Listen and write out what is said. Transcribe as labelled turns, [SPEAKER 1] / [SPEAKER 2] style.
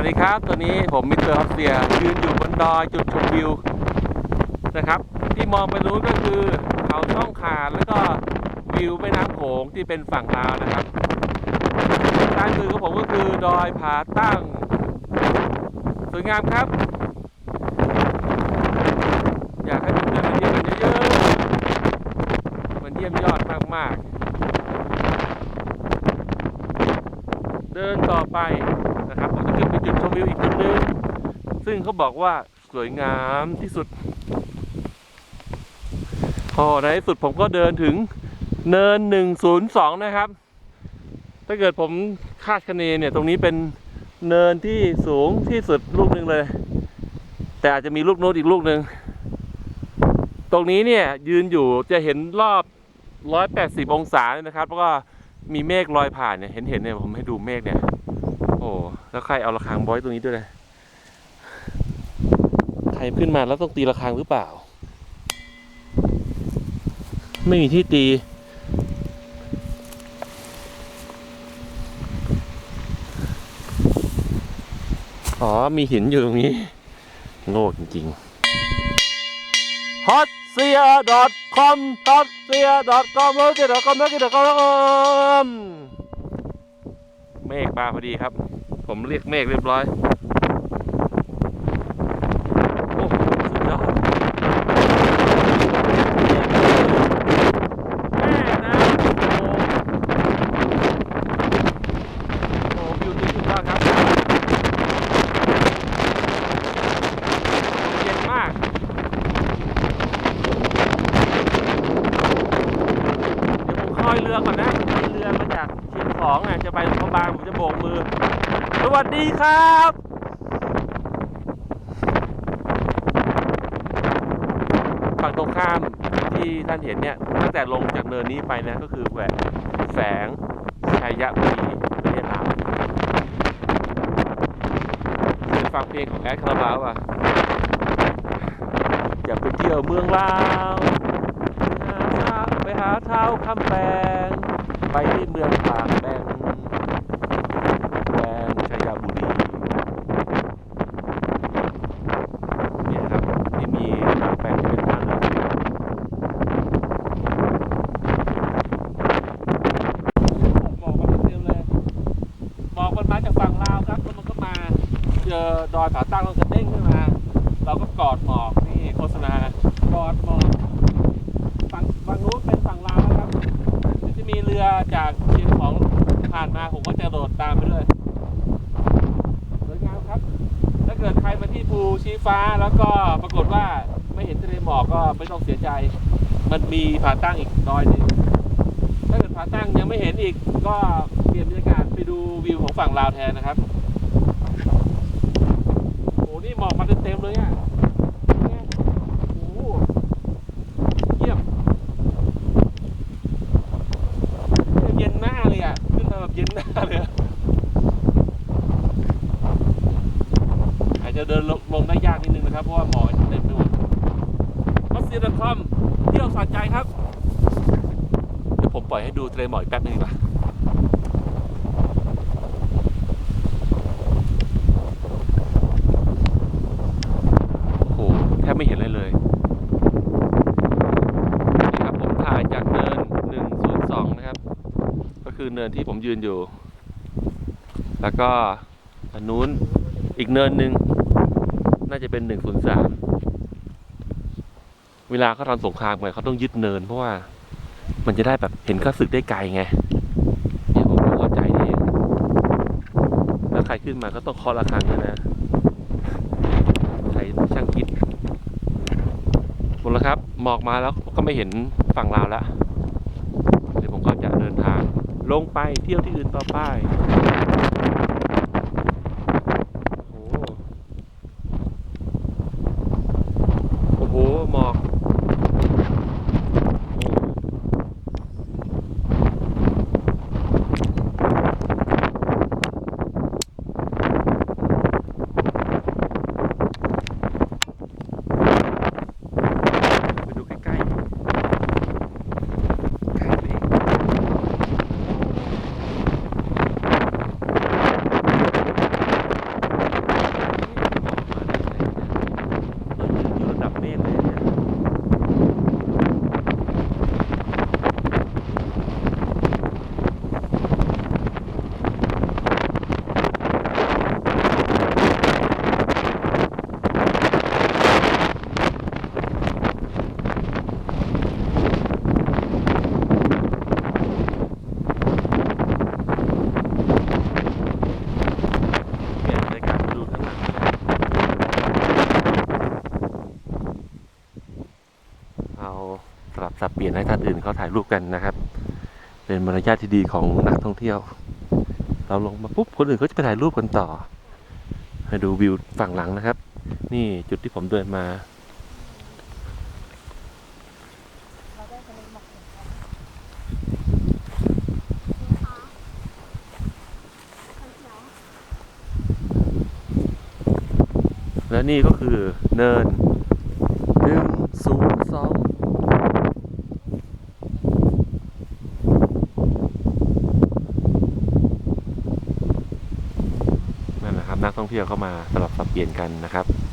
[SPEAKER 1] วัสดีครับ ตอนนี้ผมมิสเตอร์ฮอสเซียยืนอยู่บนดอยจุดชมวิวนะครับ ที่มองไปนู้นก็คือเขาช่องขาดแล้วก็วิวแม่น้ำโขงที่เป็นฝั่งลาวนะครับซ้ายมือของผมก็คือดอยผาตั้ง สวยงามครับ อยากให้เพื่อนๆมาเที่ยวกันเยอะๆมันเยี่ยมยอดมากๆเดินต่อไปนะครับ ผมจะขึ้นไปจุดชมวิวอีกจุดหนึ่งซึ่งเขาบอกว่าสวยงามที่สุด พอในที่สุดผมก็เดินถึงเนิน 102 นะครับ ถ้าเกิดผมคาดคะเนเนี่ย ตรงนี้เป็นเนินที่สูงที่สุดลูกหนึ่งเลย แต่อาจจะมีลูกโน้ตอีกลูกหนึ่ง ตรงนี้เนี่ยยืนอยู่จะเห็นรอบ 180 องศาเลยนะครับ แล้วก็มีเมฆลอยผ่านเนี่ย เห็นเห็นเนี่ยผมให้ดูเมฆเนี่ย แล้วใครเอาระฆังบอยตรงนี้ด้วยเลยใครขึ้นมาแล้วต้องตีระฆังหรือเปล่า ไม่มีที่ตีอ๋อ มีหินอยู่ตรงนี้ โง่จริงๆ h o t s e a c o m h o t s e a c o m h o t s e a c o m h o t s e a c o m เมฆมาพอดีครับ ผมเรียกเมฆเรียบร้อย โอ้สุดยอดแม่น้ำโอ้โหวิวนี้สุดยอดครับเย็นมากเดี๋ยวผมคอยเรือก่อนนะเรือมาจากเชียงของอะจะไปพะบางผมจะโบกมือ สวัสดีครับฝั่งตรงข้ามที่ท่านเห็นเนี่ย ตั้งแต่ลงจากเนินนี้ไปนะก็คือแหวกแฝงชัยบุรีประเทศลาวเคยฟังเพลงของแอดคาราบาวอะอยากไปเที่ยวเมืองลาวไปหาเท้าคำแปงไปที่เมืองปากแบงแบงชัยบุรีเนี่ยครับที่มีปากแบงเป็นท่าเรือหมอกมันเต็มเลยหมอกมันมาจากฝั่งลาวครับแล้วมันก็มาเจ อดอยผาตั้งแล้วก็เด้งขึ้นมา เราก็กอดหมอกนี่โฆษณากอดหมอกฝั่งฝั่งนู้นเป็นฝั่งลาวนะครับจะมีเรือจากเชียงของผ่านมาผมก็จะโดดตามไปด้วยสวยงามครับถ้าเกิดใครมาที่ภูชี้ฟ้าแล้วก็ปรากฏว่าไม่เห็นทะเลหมอกก็ไม่ต้องเสียใจ มันมีผาตั้งอีกดอยหนึงถ้าเกิดผาตั้งยังไม่เห็นอีกก็เปลี่ยนบรรยากาศไปดูวิวของฝั่งลาวแทนนะครับ นี่หมอกมาเต็มๆเลยอะโอ้โหเยี่ยมเย็นหน้าเลยอะ ขึ้นมาแบบเย็นหน้าเลยอาจจะเดินลงลงได้ยากนิดนึงนะครับ เพราะว่าหมอกเต็มไปหมดมัสซีดคอมเที่ยวสะใจครับ เดี๋ยวผมปล่อยให้ดูทะเลหมอกอีกแป๊บนึงดีกว่าโอ้โห แทบไม่เห็นเลยเลย นี่ครับผมถ่ายจากเนิน 102 นะครับ ก็คือ เนินที่ผมยืนอยู่ แล้วก็อันนู้นอีกเนินหนึ่งน่าจะเป็น103เวลาเขาทำสงครามกันเขาต้องยึดเนิน เพราะว่ามันจะได้แบบเห็นข้าศึกได้ไกลไงเนี่ยผมก็เข้าใจนี่เองแล้วใครขึ้นมาก็ต้องคาะระฆังด้วยนะใครช่างคิดหมดแล้วครับหมอกมาแล้วก็ไม่เห็นฝั่งลาวแล้วเดี๋ยวผมก็จะเดินทาง ลงไปเที่ยวที่อื่นต่อไป ปรับสับเปลี่ยนให้ท่านอื่นเขาถ่ายรูปกันนะครับ เป็นมารยาทที่ดีของนักท่องเที่ยว เราลงมาปุ๊บคนอื่นเขาจะไปถ่ายรูปกันต่อ ให้ดูวิวฝั่งหลังนะครับ นี่จุดที่ผมเดินมาและนี่ก็คือเนินหนึ่งศูนย์สอง นักท่องเที่ยวเข้ามาสลับสับเปลี่ยนกันนะครับ